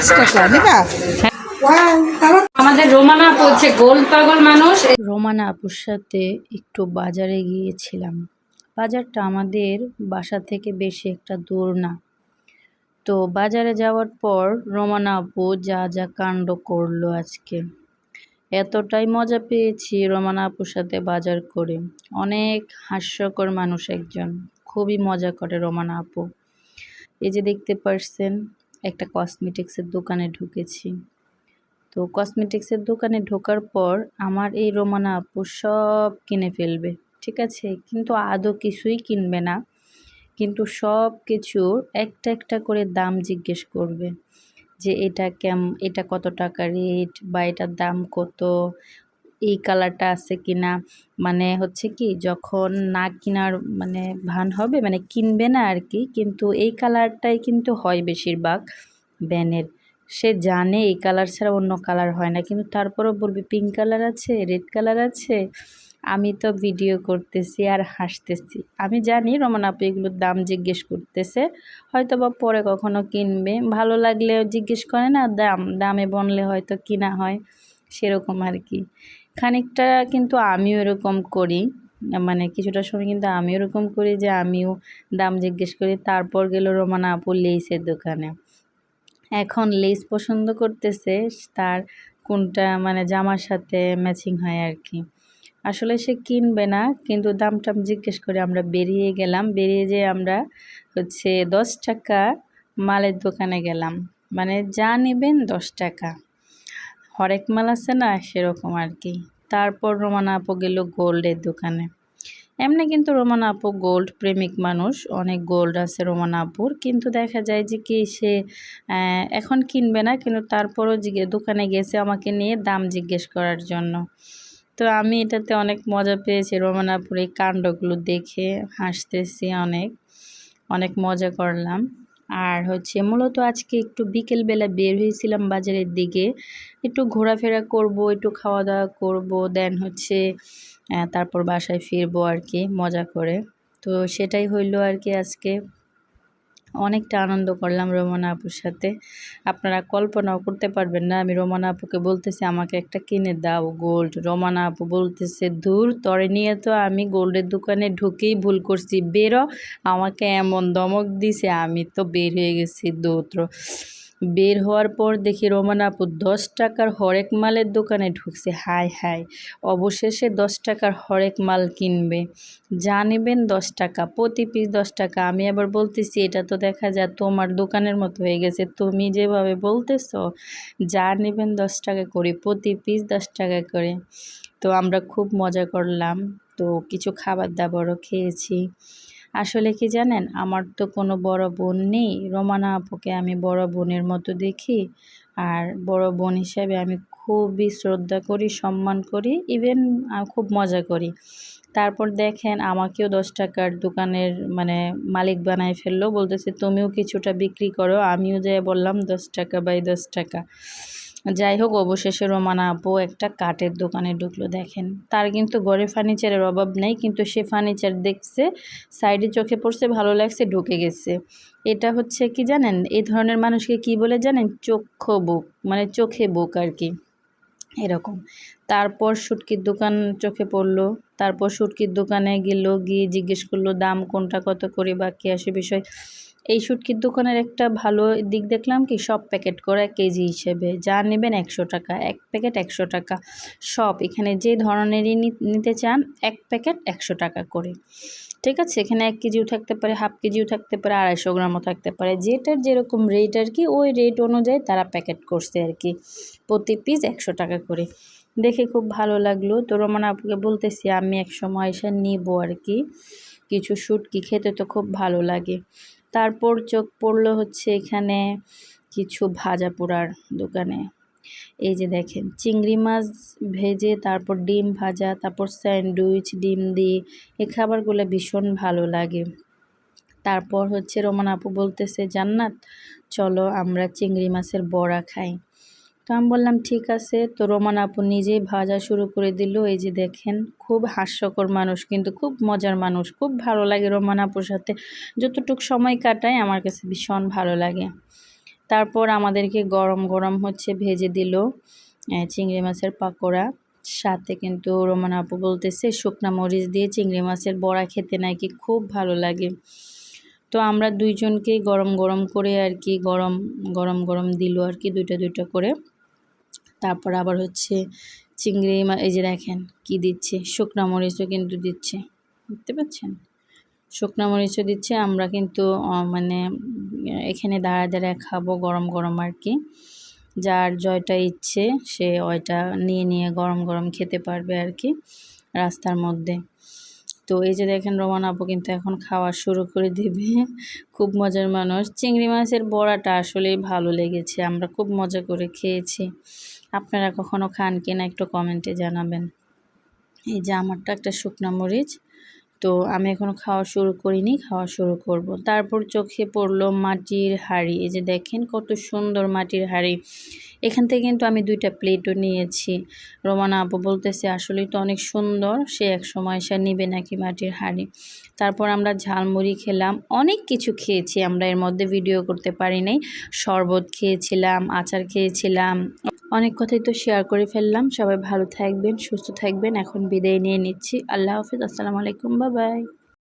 পাঁচ টাকা নিবা আমাদের রোমানা আপু হচ্ছে গোল পাগল মানুষ। রোমানা আপুর সাথে একটু বাজারে গিয়েছিলাম। বাজারটা আমাদের বাসা থেকে বেশি একটা দূর না। তো বাজারে যাওয়ার পর রোমানা আপু যা যা কাণ্ড করল আজকে। এতটাই মজা পেয়েছি রোমানা আপুর সাথে বাজার করে। অনেক হাস্যকর মানুষ একজন। খুবই মজা করে রোমানা আপু। এই যে দেখতে পারছেন একটা কসমেটিক্সের দোকানে ঢুকেছি। তো কসমেটিক্সের দোকানে ঢোকার পর আমার এই রোমানা আপু সব কিনে ফেলবে, ঠিক আছে? কিন্তু আদৌ কিছুই কিনবে না। কিন্তু সব কিছুর একটা একটা করে দাম জিজ্ঞেস করবে যে, এটা কেম, এটা কত টাকা রেট? বা এটার দাম কত? এই কালারটা আছে কিনা? মানে হচ্ছে কি, যখন না কেনার মানে ভান হবে মানে কিনবে না আর কি কিন্তু এই কালারটাই কিন্তু হয় বেশিরভাগ ব্যানের। সে জানে এই কালার ছাড়া অন্য কালার হয় না, কিন্তু তারপরেও বলবে, পিঙ্ক কালার আছে, রেড কালার আছে, আমি তো ভিডিও করতেছি আর হাসতেছি। আমি জানি রমন আপু এগুলোর দাম জিজ্ঞেস করতেছে হয়তো বা পরে কখনো কিনবে। ভালো লাগলে জিজ্ঞেস করে না, দাম, দামে বনলে হয়তো কিনা হয়, সেরকম আর কি খানিকটা কিন্তু আমিও এরকম করি। মানে কিছুটা সময় কিন্তু আমিও এরকম করি যে আমিও দাম জিজ্ঞেস করি, তারপর গেল রোমানা আপু লেইসের দোকানে। এখন লেস পছন্দ করতেছে, তার কোনটা মানে জামার সাথে ম্যাচিং হয় আর কি আসলে সে কিনবে না, কিন্তু দাম টাম জিজ্ঞেস করে আমরা বেরিয়ে গেলাম। বেরিয়ে যেয়ে আমরা হচ্ছে দশ টাকা মালের দোকানে গেলাম। মানে যা নেবেন দশ টাকা। হরেক মাল আছে না সেরকম আর কি। তারপর রোমানা আপু গেল গোল্ডের দোকানে। এমনি কিন্তু রোমানা আপু গোল্ড প্রেমিক মানুষ, অনেক গোল্ড আছে রোমানা আপুর। কিন্তু দেখা যায় যে কি সে এখন কিনবে না, কিন্তু তারপরও দোকানে গেছে আমাকে নিয়ে দাম জিজ্ঞেস করার জন্য। তো আমি এটাতে অনেক মজা পেয়েছি রোমানা আপুর এই কাণ্ডগুলো দেখে, হাসতেছি অনেক অনেক মজা করলাম। আর হচ্ছে মূলত আজকে একটু বিকেলবেলা বের হয়েছিলাম বাজারের দিকে। একটু ঘোরাফেরা করব, একটু খাওয়া দাওয়া করব দেন হচ্ছে তারপর বাসায় ফিরবো আর কি, মজা করে। তো সেটাই হইল আর কি আজকে। অনেকটা আনন্দ করলাম রোমানা আপুর সাথে। আপনারা কল্পনাও করতে পারবেন না, আমি রোমানা আপুকে বলতেছি, আমাকে একটা কিনে দাও গোল্ড রোমানা আপু বলতেছে দূর তরে নিয়ে তো আমি গোল্ডের দোকানে ঢুকেই ভুল করছি। বেরো, আমাকে এমন দমক দিছে, আমি তো বের হয়ে গেছি দৌত্র। বের হওয়ার পর দেখি রোমানা আপু দশ টাকার হরেক মালের দোকানে ঢুকছে। হায় হায়, অবশেষে দশ টাকার হরেক মাল কিনবে। যা নেবেন দশ টাকা, প্রতি পিস দশ টাকা। আমি আবার বলতেছি, এটা তো দেখা যায় তোমার দোকানের মতো হয়ে গেছে। তুমি যেভাবে বলতেছো, যা নেবেন দশ টাকা করে, প্রতি পিস দশ টাকা করে। তো আমরা খুব মজা করলাম। তো কিছু খাবার দাবারও খেয়েছি। আসলে কি জানেন? আমার তো কোনো বড় বোন নেই। রোমানা আপুকে আমি বড় বোনের মতো দেখি। আর বড় বোন হিসাবে আমি খুবই শ্রদ্ধা করি, সম্মান করি ইভেন খুব মজা করি। তারপর দেখেন আমাকেও দশ টাকার দোকানের মানে মালিক বানায় ফেলল। বলতেছে, তুমিও কিছুটা বিক্রি করো, আমিও যে বললাম দশ টাকা বাই দশ টাকা। যাই হোক, অবশেষে রোমানা আপু একটা কাঠের দোকানে ঢুকলো, দেখেন। তার কিন্তু ঘরে ফার্নিচারের অভাব নেই, কিন্তু সে ফার্নিচার দেখছে, সাইডে চোখে পড়ছে, ভালো লাগছে, ঢুকে গেছে। এটা হচ্ছে কি জানেন? এই ধরনের মানুষকে কি বলে জানেন? চক্ষু বুক মানে চোখে বুক আর কি। এরকম। তারপর শুটকির দোকান চোখে পড়ল, তারপর শুটকির দোকানে গেল, গিয়ে জিজ্ঞেস করল, দাম কোনটা, কত করে বা কি আসে বিষয়। এই শুটকির দোকানের একটা ভালো দিক দেখলাম কি, সব প্যাকেট করে কেজি হিসেবে। যা নেবেন একশো টাকা, এক প্যাকেট একশো টাকা। সব, এখানে যে ধরনেরই নিতে চান, এক প্যাকেট একশো টাকা করে। ঠিক আছে, এখানে এক কেজিও থাকতে পারে, হাফ কেজিও থাকতে পারে, আড়াইশো গ্রামও থাকতে পারে। যেটার যেরকম রেট আর কি, ওই রেট অনুযায়ী তারা প্যাকেট করছে আর কি। প্রতি পিস একশো টাকা করে। দেখে খুব ভালো লাগল। তো রোমান আপুকে বলতেছি, আমি এক সময় এসে নিব আর কি। কিছু শুটকি খেতে তো খুব ভালো লাগে। তারপর চোখ পড়ল হচ্ছে এখানে কিছু ভাজা পোড়ার দোকানে। এই যে দেখেন, চিংড়ি মাছ ভেজে, তারপর ডিম ভাজা, তারপর স্যান্ডউইচ, ডিম দিয়ে এই খাবারগুলো ভীষণ ভালো লাগে। তারপর হচ্ছে রোমান আপু বলতেছে, জান্নাত, চলো আমরা চিংড়ি মাছের বড়া খাই। তো আমি বললাম, ঠিক আছে। তো রোমান আপু নিজেই ভাজা শুরু করে দিল। এই যে দেখেন, খুব হাস্যকর মানুষ, কিন্তু খুব মজার মানুষ। খুব ভালো লাগে রোমান আপুর সাথে। যতটুকু সময় কাটায় আমার কাছে ভীষণ ভালো লাগে। তারপর আমাদেরকে গরম গরম হচ্ছে, ভেজে দিল চিংড়ি মাছের পাকোড়া। সাথে কিন্তু রোমান আপু বলতেছে, শুকনা মরিচ দিয়ে চিংড়ি মাছের বড়া খেতে নাকি খুব ভালো লাগে। তো আমরা দুইজনকেই গরম গরম করে আর কি, গরম গরম গরম দিল আর কি, দুইটা দুইটা করে। তারপর আবার হচ্ছে চিংড়ি মা এই যে দেখেন কি দিচ্ছে? শুকনা মরিচও কিন্তু দিচ্ছে। দেখতে পাচ্ছেন? শুকনা মরিচও দিচ্ছে। আমরা কিন্তু মানে এখানে দাঁড়া দাঁড়ায় খাব গরম গরম আর কি। যার জয়টা ইচ্ছে সে ওইটা নিয়ে নিয়ে গরম গরম খেতে পারবে আর কি রাস্তার মধ্যে। তো এই যে দেখেন রোমান আপু কিন্তু এখন খাওয়া শুরু করে দিবে। খুব মজার মানুষ। চিংড়ি মাছের বড়াটা আসলেই ভালো লেগেছে। আমরা খুব মজা করে খেয়েছি। আপনারা কখনো খান কিনা একটু কমেন্টে জানাবেন। এই যে আমারটা একটা শুকনা মরিচ, তো আমি এখনও খাওয়া শুরু করিনি, খাওয়া শুরু করব। তারপর চোখে পড়ল মাটির হাঁড়ি। এই যে দেখেন কত সুন্দর মাটির হাঁড়ি। এখান থেকে কিন্তু আমি দুইটা প্লেটও নিয়েছি। রোমানা আপু বলতেছে, আসলেই তো অনেক সুন্দর, সে এক সময় সে নিবে নাকি মাটির হাঁড়ি? তারপর আমরা ঝালমুড়ি খেলাম। অনেক কিছু খেয়েছি আমরা, এর মধ্যে ভিডিও করতে পারি নাই। শরবত খেয়েছিলাম, আচার খেয়েছিলাম অনেক কথাই তো শেয়ার করে ফেললাম। সবাই ভালো থাকবেন, সুস্থ থাকবেন। এখন বিদায় নিয়ে নিচ্ছি। আল্লাহ হাফিজ। আসসালামু আলাইকুম। বাবাই বাই